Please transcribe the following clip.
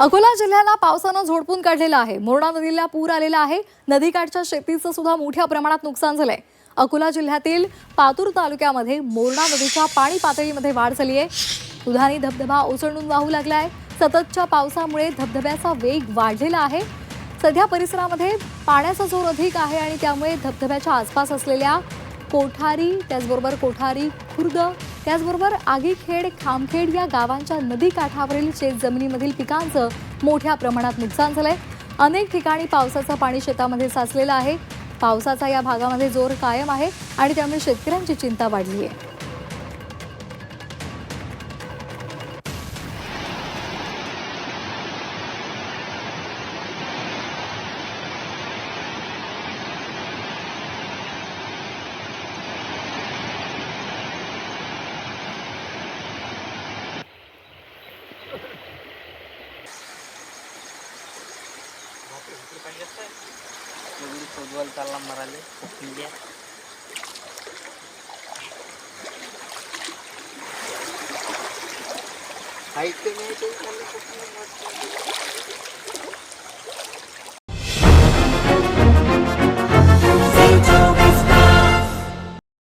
अकोला जिल्ह्याला पावसानं झोडपून काढलेलं आहे. मोरणा नदीला पूर आलेला आहे. नदीकाठच्या शेतीचं सुद्धा मोठ्या प्रमाणात नुकसान झालंय. अकोला जिल्ह्यातील पातूर तालुक्यामध्ये मोरणा नदीच्या पाणी पातळीमध्ये वाढ झाली आहे. दुधानी धबधबा ओसंडून वाहू लागला आहे सततच्या पावसामुळे धबधब्याचा वेग वाढलेला आहे. सध्या परिसरामध्ये पाण्याचा जोर अधिक आहे आणि त्यामुळे धबधब्याच्या आसपास असलेल्या कोठारी त्याचबरोबर कोठारी खुर्द त्याचबरोबर आगीखेड खामखेड या गावांच्या नदी काठावरील शेतजमिनीमधील पिकांचं मोठ्या प्रमाणात नुकसान झालंय. अनेक ठिकाणी पावसाचं पाणी शेतामध्ये साचलेलं आहे. पावसाचा या भागामध्ये जोर कायम आहे आणि त्यामुळे शेतकऱ्यांची चिंता वाढली आहे फुटबॉल चालला मराले इंडिया हाईट कमी आहे ते चाललं